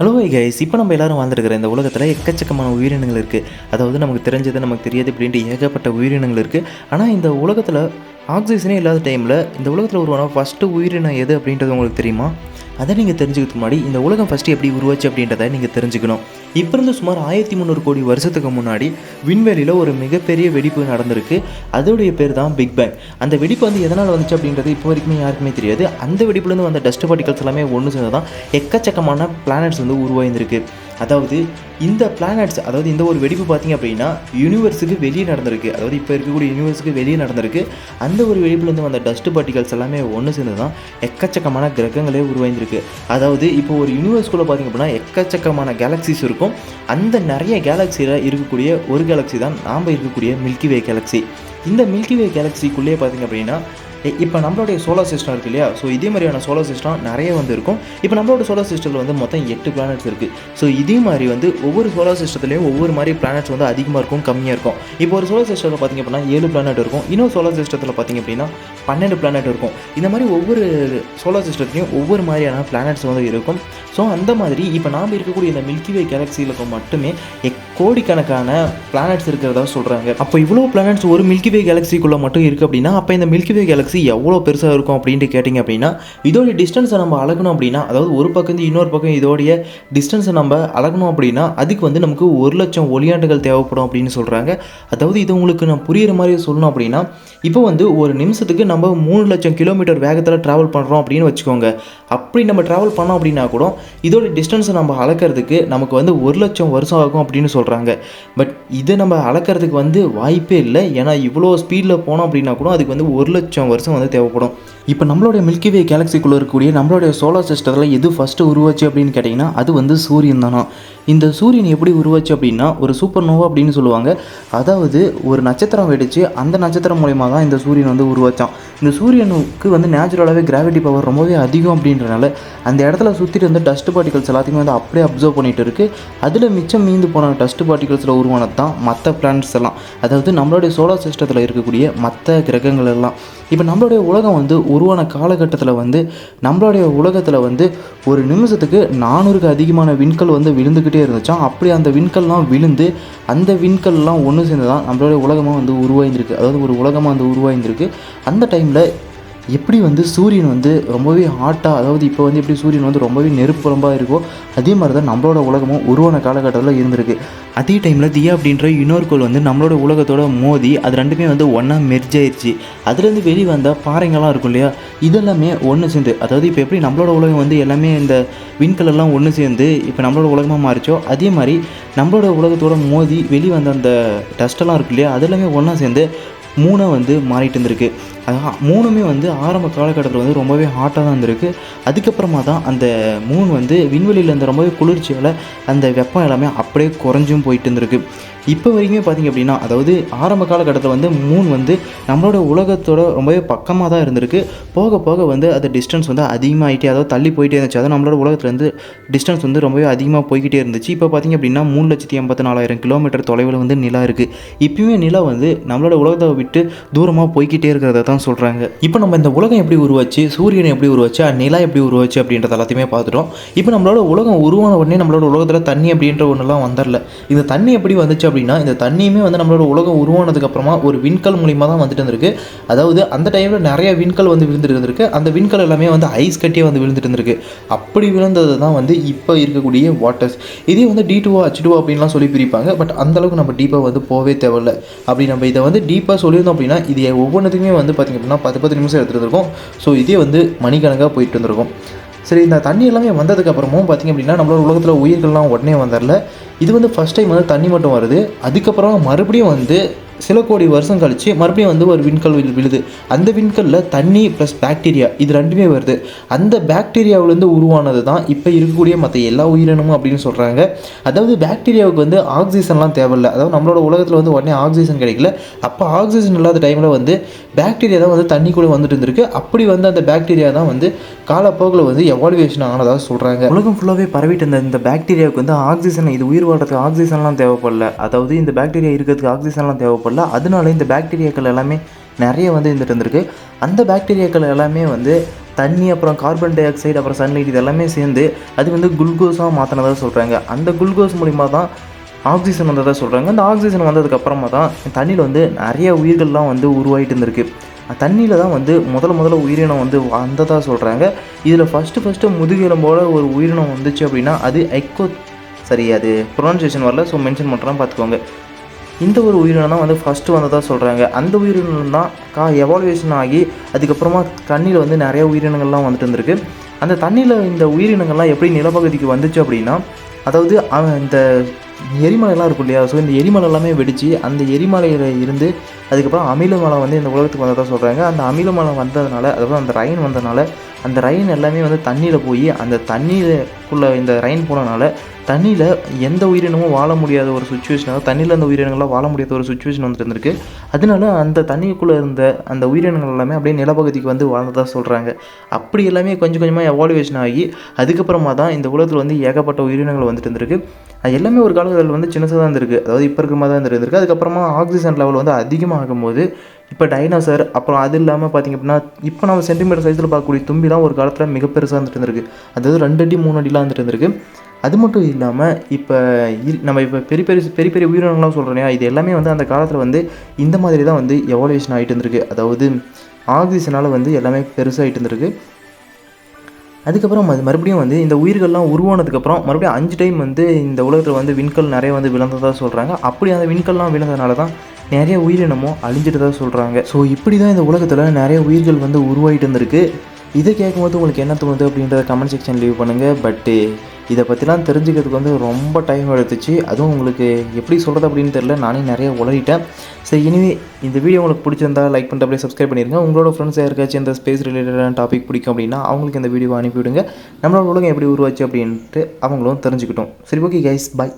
Hello guys இப்போ நம்ம எல்லாரும் வாழ்ந்துருக்கிற இந்த உலகத்தில் எக்கச்சக்கமான உயிரினங்கள் இருக்குது அதாவது நமக்கு தெரிஞ்சது நமக்கு தெரியாது அப்படின்ட்டு ஏகப்பட்ட உயிரினங்கள் இருக்குது ஆனால் இந்த உலகத்தில் ஆக்சிஜனே இல்லாத டைமில் இந்த உலகத்தில் உருவான ஃபஸ்ட்டு உயிரினம் எது அப்படின்றது உங்களுக்கு தெரியுமா? அதை நீங்கள் தெரிஞ்சுக்கிறதுக்கு முன்னாடி இந்த உலகம் ஃபஸ்ட்டு எப்படி உருவாச்சு அப்படின்றத நீங்கள் தெரிஞ்சுக்கணும். இப்போ இருந்து சுமார் ஆயிரத்தி முந்நூறு கோடி வருஷத்துக்கு முன்னாடி விண்வெளியில் ஒரு மிகப்பெரிய வெடிப்பு நடந்திருக்கு. அதோடைய பேர் தான் பிக் பேங் அந்த வெடிப்பு வந்து எதனால் வந்துச்சு அப்படின்றது இப்போ வரைக்குமே யாருக்குமே தெரியாது. அந்த வெடிப்புலேருந்து வந்த டஸ்ட் பார்ட்டிகல்ஸ் எல்லாமே ஒன்று சேர்ந்து தான் எக்கச்சக்கமான பிளானட்ஸ் வந்து உருவாயிருந்திருக்கு. அதாவது இந்த பிளானட்ஸ் அதாவது இந்த ஒரு வெடிப்பு பார்த்தீங்க அப்படின்னா யூனிவர்ஸுக்கு வெளியே நடந்திருக்கு. அதாவது இப்போ இருக்கக்கூடிய யூனிவர்ஸுக்கு வெளியே நடந்திருக்கு. அந்த ஒரு வெடிப்புலேருந்து வந்த டஸ்ட் பார்ட்டிகல்ஸ் எல்லாமே ஒன்று சேர்ந்து தான் எக்கச்சக்கமான கிரகங்களே உருவாயிருந்திருக்கு அதாவது இப்போ ஒரு யூனிவர்ஸ்குள்ளே பார்த்தீங்க அப்படின்னா எக்கச்சக்கமான கேலக்சிஸ் இருக்கும். அந்த நிறைய கேலக்சியில் இருக்கக்கூடிய ஒரு கேலக்ஸி தான் நாம் இருக்கக்கூடிய மில்கி வே கேலக்ஸி இந்த மில்கி வே கேலக்சிக்குள்ளேயே பார்த்தீங்க அப்படின்னா இப்போ நம்மளுடைய சோலார் சிஸ்டம் இருக்கு இல்லையா? ஸோ இதே மாதிரியான சோலார் சிஸ்டம் நிறைய வந்து இருக்கும் இப்போ நம்மளோட சோலார் சிஸ்டத்தில் வந்து மொத்தம் எட்டு பிளானட்ஸ் இருக்குது ஸோ இதே மாதிரி வந்து ஒவ்வொரு சோலார் சிஸ்டத்துலேயும் ஒவ்வொரு மாதிரி பிளானட்ஸ் வந்து அதிகமாக இருக்கும் கம்மியாக இருக்கும். இப்போ ஒரு சோலார் சிஸ்டத்தில் பார்த்திங்க அப்படின்னா ஏழு பிளானட் இருக்கும். இன்னொரு சோலார் சிஸ்டத்தில் பார்த்திங்க அப்படின்னா பன்னெண்டு பிளானட் இருக்கும். இந்த மாதிரி ஒவ்வொரு சோலார் சிஸ்டத்துலையும் ஒவ்வொரு மாதிரியான பிளானட்ஸ் வந்து இருக்கும். ஸோ அந்த மாதிரி இப்போ நாம் இருக்கக்கூடிய இந்த மில்கிவே கேலக்சியில் மட்டுமே எக் கோடிக்கணக்கான பிளானட்ஸ் இருக்கிறதா சொல்கிறாங்க அப்போ இவ்வளோ பிளானட்ஸ் ஒரு மில்கி வே கேலக்சிக்குள்ளே மட்டும் இருக்குது அப்படின்னா அப்போ இந்த மில்கி வே கேலக்ஸி எவ்வளோ பெருசாக இருக்கும் அப்படின்ட்டு கேட்டிங்க அப்படின்னா இதோடைய டிஸ்டன்ஸை நம்ம அழகணும் அப்படின்னா அதாவது ஒரு பக்கம் இன்னொரு பக்கம் இதோடைய டிஸ்டன்ஸை நம்ம அழகணும் அப்படின்னா அதுக்கு வந்து நமக்கு ஒரு லட்சம் ஒளியாண்டுகள் தேவைப்படும் அப்படின்னு சொல்கிறாங்க அதாவது இது உங்களுக்கு நான் புரிகிற மாதிரி சொல்லணும் அப்படின்னா இப்போ வந்து ஒரு நிமிஷத்துக்கு நம்ம மூணு லட்சம் கிலோமீட்டர் வேகத்தில் ட்ராவல் பண்ணுறோம் அப்படின்னு வச்சுக்கோங்க. அப்படி நம்ம ட்ராவல் பண்ணோம் அப்படின்னா கூட இதோட டிஸ்டன்ஸை நம்ம அளக்கிறதுக்கு நமக்கு வந்து ஒரு லட்சம் வருஷம் ஆகும் அப்படின்னு சொல்கிறாங்க பட் இதை நம்ம அளக்கிறதுக்கு வந்து வாய்ப்பே இல்லை. ஏன்னா இவ்வளோ ஸ்பீடில் போனோம் அப்படின்னா கூட அதுக்கு வந்து ஒரு லட்சம் வருஷம் வந்து தேவைப்படும். இப்போ நம்மளுடைய மில்கிவே கேலக்சிக்குள்ளே இருக்கக்கூடிய நம்மளுடைய சோலார் சிஸ்டத்தில் எது ஃபஸ்ட்டு உருவாச்சு அப்படின்னு கேட்டிங்கன்னா அது வந்து சூரியன் தானே? இந்த சூரியன் எப்படி உருவாச்சு அப்படின்னா ஒரு சூப்பர் நோவா அப்படின்னு சொல்லுவாங்க. அதாவது ஒரு நட்சத்திரம் வெடிச்சு அந்த நட்சத்திரம் மூலயமா தான் இந்த சூரியன் வந்து உருவாச்சான். இந்த சூரியனுக்கு வந்து நேச்சுரலாகவே கிராவிட்டி பவர் ரொம்பவே அதிகம் அப்படின்றனால அந்த இடத்துல சுற்றிட்டு வந்து டஸ்ட் பார்ட்டிகல்ஸ் எல்லாத்தையுமே வந்து அப்படியே அப்சர்வ் பண்ணிட்டு இருக்கு. அதில் மிச்சம் மீந்து போன டஸ்ட் பார்ட்டிகல்ஸில் உருவானது தான் மற்ற பிளானட்ஸ் எல்லாம். அதாவது நம்மளுடைய சோலார் சிஸ்டத்தில் இருக்கக்கூடிய மற்ற கிரகங்கள் எல்லாம். இப்போ நம்மளுடைய உலகம் வந்து உருவான காலகட்டத்தில் வந்து நம்மளுடைய உலகத்தில் வந்து ஒரு நிமிஷத்துக்கு நானூறுக்கு அதிகமான விண்கல் வந்து விழுந்துக்கிட்டு இருந்துச்சாம் அப்படி அந்த விண்கல்லாம் விழுந்து அந்த விண்கல்லாம் ஒன்று சேர்ந்து தான் நம்மளுடைய உலகமாக வந்து உருவாயிருந்திருக்கு அதாவது ஒரு உலகமாக வந்து உருவாயிருந்திருக்கு அந்த டைமில் எப்படி வந்து சூரியன் வந்து ரொம்பவே ஹாட்டாக அதாவது இப்போ வந்து எப்படி சூரியன் வந்து ரொம்பவே நெருப்பு குழம்பாக இருக்கோ அதே மாதிரி தான் நம்மளோட உலகமும் உருவான காலகட்டத்தில் இருந்திருக்கு. அதே டைமில் தியா அப்படின்ற இன்னொரு கோள் வந்து நம்மளோட உலகத்தோட மோதி அது ரெண்டுமே வந்து ஒன்றா மெர்ஜ் ஆயிடுச்சு அதுலேருந்து வெளியே வந்த பாறைங்கள்லாம் இருக்கும் இல்லையா? இதெல்லாமே ஒன்று சேர்ந்து அதாவது இப்போ எப்படி நம்மளோட உலகம் வந்து எல்லாமே இந்த விண்கலெல்லாம் ஒன்று சேர்ந்து இப்போ நம்மளோட உலகமாக மாறிச்சோ அதே மாதிரி நம்மளோட உலகத்தோட மோதி வெளியே வந்த அந்த டஸ்ட்டெல்லாம் இருக்கு இல்லையா? அதெல்லாமே ஒன்றா சேர்ந்து மூணாக வந்து மாறிட்டு இருந்திருக்கு. அது மூணுமே வந்து ஆரம்ப காலகட்டத்தில் வந்து ரொம்பவே ஹாட்டாக தான் இருந்திருக்கு. அதுக்கப்புறமா தான் அந்த மூணு வந்து விண்வெளியில் இருந்த ரொம்பவே குளிர்ச்சியால் அந்த வெப்பம் எல்லாமே அப்படியே குறைஞ்சும் போயிட்டு இருந்திருக்கு. இப்போ வரைக்குமே பார்த்திங்க அப்படின்னா அதாவது ஆரம்ப காலகட்டத்தில் வந்து மூன் வந்து நம்மளோட உலகத்தோட ரொம்பவே பக்கமாக தான் இருந்திருக்கு. போக போக வந்து அது டிஸ்டன்ஸ் வந்து அதிகமாகிட்டே அதாவது தள்ளி போயிட்டே இருந்துச்சு. அதாவது நம்மளோட உலகத்துலேருந்து டிஸ்டன்ஸ் வந்து ரொம்பவே அதிகமாக போய்கிட்டே இருந்துச்சு. இப்போ பார்த்திங்க அப்படின்னா மூணு லட்சத்தி எண்பத்தி நாலாயிரம் கிலோமீட்டர் தொலைவில் வந்து நிலா இருக்குது இப்பயுமே நிலா வந்து நம்மளோட உலகத்தை விட்டு தூரமாக போய்கிட்டே இருக்கிறத தான் சொல்கிறாங்க இப்போ நம்ம இந்த உலகம் எப்படி உருவாச்சு சூரியன் எப்படி உருவாச்சு நிலா எப்படி உருவாச்சு அப்படின்றத எல்லாத்தையுமே பார்த்துட்டோம். இப்போ நம்மளோட உலகம் உருவான உடனே நம்மளோட உலகத்தில் தண்ணி அப்படின்ற ஒன்றுலாம் வந்துடல இந்த தண்ணி எப்படி வந்துச்சு அப்படின்னா இந்த தண்ணியுமே வந்து நம்மளோட உலகம் உருவானதுக்கப்புறமா ஒரு விண்கல் மூலியமாக தான் வந்துட்டு இருந்திருக்கு. அதாவது அந்த டைமில் நிறைய விண்கல் வந்து விழுந்துட்டு இருந்திருக்கு. அந்த விண்கல் எல்லாமே வந்து ஐஸ் கட்டியே வந்து விழுந்துட்டு இருந்திருக்கு. அப்படி விழுந்தது தான் வந்து இப்போ இருக்கக்கூடிய வாட்டர்ஸ் இதே வந்து டி டூவா ஹச் டூவா அப்படின்லாம் சொல்லி பிரிப்பாங்க. பட் அந்தளவுக்கு நம்ம டீப்பாக வந்து போவே தேவையில்ல. அப்படி நம்ம இதை வந்து டீப்பாக சொல்லியிருந்தோம் அப்படின்னா இது ஒவ்வொன்றுத்துக்குமே வந்து பார்த்திங்க அப்படின்னா பத்து பத்து நிமிஷம் எடுத்துகிட்டு இருக்கோம் ஸோ இதே வந்து மணிக்கணக்காக போயிட்டு இருந்திருக்கும் சரி இந்த தண்ணி எல்லாமே வந்ததுக்கப்புறமும் பார்த்திங்க அப்படின்னா நம்மளோட உலகத்தில் உயிர்கள்லாம் உடனே வந்துடல இது வந்து ஃபஸ்ட் டைம் வந்து தண்ணி மட்டும் வருது. அதுக்கப்புறம் மறுபடியும் வந்து சில கோடி வருஷம் கழிச்சு மறுபடியும் வந்து ஒரு விண்கல் விழு விழுது. அந்த விண்கல்ல தண்ணி ப்ளஸ் பாக்டீரியா இது ரெண்டுமே வருது. அந்த பாக்டீரியாவிலேருந்து உருவானது தான் இப்போ இருக்கக்கூடிய மற்ற எல்லா உயிரினமும் அப்படின்னு சொல்கிறாங்க அதாவது பாக்டீரியாவுக்கு வந்து ஆக்சிஜன்லாம் தேவையில்லை. அதாவது நம்மளோட உலகத்தில் வந்து உடனே ஆக்சிஜன் கிடைக்கல. அப்போ ஆக்சிஜன் இல்லாத டைமில் வந்து பாக்டீரியா தான் வந்து தண்ணிக்குள்ளே வந்துட்டு இருந்திருக்கு. அப்படி வந்து அந்த பாக்டீரியா தான் வந்து காலப்போக்கில் வந்து எவாலுவேஷன் ஆனதாக சொல்கிறாங்க உலகம் ஃபுல்லாகவே பரவிட்டு இருந்த இந்த பாக்டீரியாவுக்கு வந்து ஆக்சிஜன் இது உயிர் வாழ்றதுக்கு ஆக்சிஜன்லாம் தேவைப்படல. அதாவது இந்த பாக்டீரியா இருக்கிறதுக்கு ஆக்சிஜன்லாம் தேவைப்படல. அதனால இந்த பாக்டீரியாக்கள் எல்லாமே நிறைய வந்து இருந்துட்டு இருந்திருக்கு. அந்த பாக்டீரியாக்கள் எல்லாமே வந்து தண்ணி அப்புறம் கார்பன் டை ஆக்சைடு அப்புறம் சன்லைட் இது எல்லாமே சேர்ந்து அது வந்து குளுக்கோஸாக மாற்றினதாக சொல்கிறாங்க அந்த குளுக்கோஸ் மூலிமா தான் ஆக்சிஜன் வந்ததாக சொல்கிறாங்க அந்த ஆக்சிஜன் வந்ததுக்கப்புறமா தான் தண்ணியில் வந்து நிறைய உயிர்கள்லாம் வந்து உருவாகிட்டு இருந்திருக்கு. தண்ணியில் தான் வந்து முதல்ல முதல்ல உயிரினம் வந்து வந்ததாக சொல்கிறாங்க இதில் ஃபஸ்ட்டு ஃபஸ்ட்டு முதுகெலும்போட ஒரு உயிரினம் வந்துச்சு அப்படின்னா அது எக்கோ சரி அது ப்ரொனன்சியேஷன் வரல ஸோ மென்ஷன் பண்ணுறான் பார்த்துக்கோங்க. இந்த ஒரு உயிரினம் தான் வந்து ஃபஸ்ட்டு வந்ததாக சொல்கிறாங்க அந்த உயிரினம் தான் கா எவால்வேஷன் ஆகி அதுக்கப்புறமா தண்ணியில் வந்து நிறைய உயிரினங்கள்லாம் வந்துட்டு இருந்திருக்கு. அந்த தண்ணியில் இந்த உயிரினங்கள்லாம் எப்படி நிலப்பகுதிக்கு வந்துச்சு அப்படின்னா அதாவது அவன் இந்த எரிமலைலாம் இருக்கும் இல்லையா? ஸோ இந்த எரிமலை எல்லாமே வெடித்து அந்த எரிமலையில் இருந்து அதுக்கப்புறம் அமிலமலை வந்து இந்த உலகத்துக்கு வந்ததாக சொல்கிறாங்க அந்த அமிலமலை வந்ததுனால அதுக்கப்புறம் அந்த ரயின் வந்ததுனால அந்த ரயின் எல்லாமே வந்து தண்ணியில் போய் அந்த தண்ணியிலுக்குள்ளே இந்த ரயின் போனதுனால தண்ணியில் எந்த உயிரினமும் வாழ முடியாத ஒரு சுச்சுவேஷனாக தண்ணியில் அந்த உயிரினங்களாக வாழ முடியாத ஒரு சுச்சுவேஷன் வந்துட்டு இருந்திருக்கு அதனால அந்த தண்ணிக்குள்ளே இருந்த அந்த உயிரினங்கள் எல்லாமே அப்படியே நிலப்பகுதிக்கு வந்து வாழ்ந்ததாக சொல்கிறாங்க அப்படி எல்லாமே கொஞ்சம் கொஞ்சமாக எவாலுவேஷன் ஆகி அதுக்கப்புறமா தான் இந்த உலகத்தில் வந்து ஏகப்பட்ட உயிரினங்கள் வந்துட்டு இருந்திருக்கு அது எல்லாமே ஒரு காலகட்டத்தில் வந்து சின்னதாக தான் இருந்திருக்கு. அதாவது இப்போ இருக்கிற மாதிரி தான் இருந்திருக்கு அதுக்கப்புறமா ஆக்சிஜன் லெவல் வந்து அதிகமாகும்போது இப்போ டைனோசர் அப்புறம் அது இல்லாமல் பார்த்திங்க அப்படின்னா இப்போ நம்ம சென்டிமீட்டர் சைஸில் பார்க்கக்கூடிய தும்பிலாம் ஒரு காலத்தில் மிக பெருசாக இருந்திருக்கு அதாவது ரெண்டு அடி மூணு அடிலாம் வந்துட்டு இருந்திருக்கு அது மட்டும் இல்லாமல் இப்போ இல் நம்ம இப்போ பெரிய பெரிய பெரிய பெரிய உயிரினங்கள்லாம் சொல்கிறோம் இல்லையா? இது எல்லாமே வந்து அந்த காலத்தில் வந்து இந்த மாதிரி தான் வந்து எவாலுவேஷன் ஆகிட்டு இருந்திருக்கு. அதாவது ஆக்சிஜனால் வந்து எல்லாமே பெருசாகிட்டு இருந்திருக்கு. அதுக்கப்புறம் அது மறுபடியும் வந்து இந்த உயிர்கள்லாம் உருவானதுக்கப்புறம் மறுபடியும் அஞ்சு டைம் வந்து இந்த உலகத்தில் வந்து விண்கல் நிறைய வந்து விழுந்ததாக சொல்கிறாங்க அப்படி அந்த விண்கல்லாம் விழுந்ததுனால தான் நிறைய உயிரினமும் அழிஞ்சிட்டதாக சொல்கிறாங்க ஸோ இப்படி தான் இந்த உலகத்தில் நிறைய உயிர்கள் வந்து உருவாகிட்டு இருந்திருக்கு. இதை கேட்கும்போது உங்களுக்கு என்ன தோணுது அப்படின்றத கமெண்ட் செக்ஷன் லீவ் பண்ணுங்கள் பட்டு இதை பற்றிலாம் தெரிஞ்சுக்கிறதுக்கு வந்து ரொம்ப டைம் எடுத்துச்சு. அதுவும் உங்களுக்கு எப்படி சொல்கிறது அப்படின்னு தெரியல. நானே நிறைய உளறிட்டேன். சரி இனிமே இந்த வீடியோ உங்களுக்கு பிடிச்சிருந்தா லைக் பண்ணிட்டு அப்படியே சப்ஸ்கிரைப் பண்ணிடுங்க உங்களோட ஃப்ரெண்ட்ஸ் யாருக்காச்சும் இந்த ஸ்பேஸ் ரிலேட்டடான டாபிக் பிடிக்கும் அப்படின்னா அவங்களுக்கு இந்த வீடியோவை அனுப்பிவிடுங்க. நம்மளோட உலகம் எப்படி உருவாச்சு அப்படின்ட்டு அவங்களும் தெரிஞ்சுக்கிட்டோம். சரி ஓகே கைஸ் பாய்